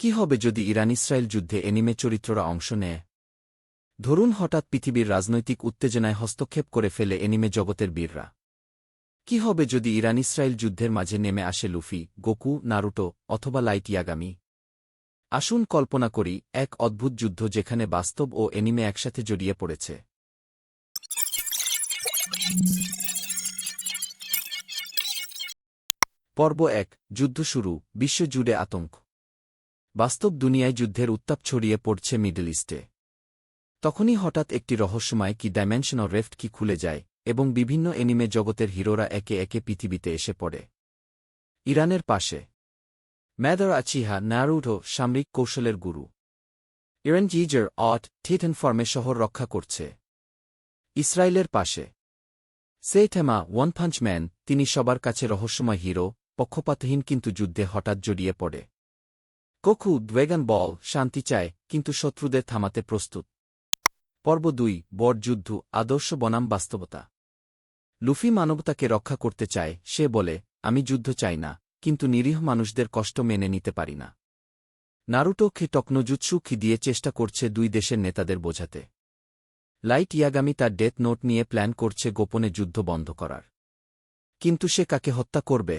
কি হবে যদি ইরান ইসরায়েল যুদ্ধে এনিমে চরিত্ররা অংশ নেয়? ধরুন হঠাৎ পৃথিবীর রাজনৈতিক উত্তেজনায় হস্তক্ষেপ করে ফেলে এনিমে জগতের বীররা। কি হবে যদি ইরান ইসরায়েল যুদ্ধের মাঝে নেমে আসে লুফি, গোকু, নারুটো অথবা লাইট ইয়াগামি? আসুন কল্পনা করি, এক অদ্ভুত যুদ্ধ যেখানে বাস্তব ও এনিমে একসাথে জড়িয়ে পড়েছে। পর্ব এক, যুদ্ধ শুরু, বিশ্বজুড়ে আতঙ্ক। বাস্তব দুনিয়ায় যুদ্ধের উত্তাপ ছড়িয়ে পড়ছে মিডল ইস্টে। তখনই হঠাৎ একটি রহস্যময় কি ডাইমেনশন ডাইমেনশনাল রেফট কি খুলে যায়, এবং বিভিন্ন এনিমে জগতের হিরোরা একে একে পৃথিবীতে এসে পড়ে। ইরানের পাশে। ম্যাদার আচিহা নারুডো সামরিক কৌশলের গুরু। ইরান জিজার অট থিটেন ফর্মে শহর রক্ষা করছে। ইসরায়েলের পাশে। সেইথেমা ওয়ান পাঞ্চ ম্যান তিনি সবার কাছে রহস্যময় হিরো, পক্ষপাতহীন কিন্তু যুদ্ধে হঠাৎ জড়িয়ে পড়ে। কোকু দ্বেগান বল শান্তি চায়, কিন্তু শত্রুদের থামাতে প্রস্তুত। পর্ব দুই বড় যুদ্ধ, আদর্শ বনাম বাস্তবতা। লুফি মানবতাকে রক্ষা করতে চায়, সে বলে, আমি যুদ্ধ চাই না, কিন্তু নিরীহ মানুষদের কষ্ট মেনে নিতে পারি না। নারুটো খি টকনোজুৎসু খি দিয়ে চেষ্টা করছে দুই দেশের নেতাদের বোঝাতে। লাইট ইয়াগামি তার ডেথ নোট নিয়ে প্ল্যান করছে গোপনে যুদ্ধ বন্ধ করার। কিন্তু সে কাকে হত্যা করবে?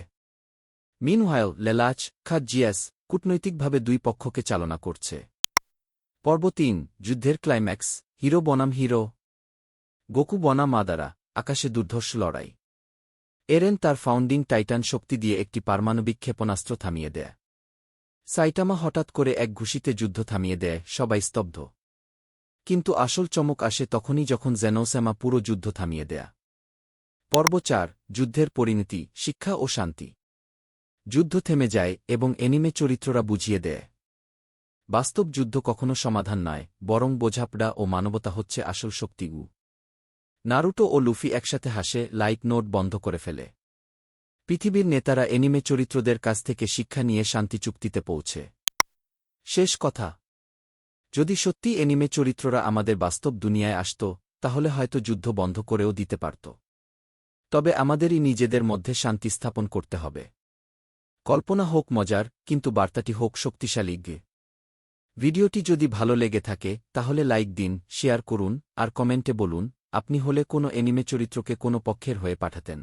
মিনওয়াইল লেলাচ খা জিয়াস কূটনৈতিকভাবে দুই পক্ষকে চালনা করছে। পর্ব তিন, যুদ্ধের ক্লাইম্যাক্স, হিরো বনাম হিরো, গোকু বনাম মাদারা, আকাশে দুর্ধর্ষ লড়াই। এরেন তার ফাউন্ডিং টাইটান শক্তি দিয়ে একটি পারমাণবিক ক্ষেপণাস্ত্র থামিয়ে দেয়। সাইটামা হঠাৎ করে এক ঘুষিতে যুদ্ধ থামিয়ে দেয়, সবাই স্তব্ধ। কিন্তু আসল চমক আসে তখনই যখন জেনোসেমা পুরো যুদ্ধ থামিয়ে দেয়া। পর্ব চার, যুদ্ধের পরিণতি, শিক্ষা ও শান্তি। যুদ্ধ থেমে যায় এবং এনিমে চরিত্ররা বুঝিয়ে দেয়। বাস্তব যুদ্ধ কখনো সমাধান নয়, বরং বোঝাপড়া ও মানবতা হচ্ছে আসল শক্তি উ। নারুটো ও লুফি একসাথে হাসে লাইট নোট বন্ধ করে ফেলে। পৃথিবীর নেতারা এনিমে চরিত্রদের কাছ থেকে শিক্ষা নিয়ে শান্তি চুক্তিতে পৌঁছে। শেষ কথা। যদি সত্যি এনিমে চরিত্ররা আমাদের বাস্তব দুনিয়ায় আসত, তাহলে হয়তো যুদ্ধ বন্ধ করেও দিতে পারত। তবে আমাদেরই নিজেদের মধ্যে শান্তি স্থাপন করতে হবে। কল্পনা হোক মজার, কিন্তু বার্তাটি হোক শক্তিশালী গে। ভিডিওটি যদি ভালো লেগে থাকে, তাহলে লাইক দিন, শেয়ার করুন, আর কমেন্টে বলুন, আপনি হলে কোনো এনিমে চরিত্রকে কোনো পক্ষের হয়ে পাঠাতেন।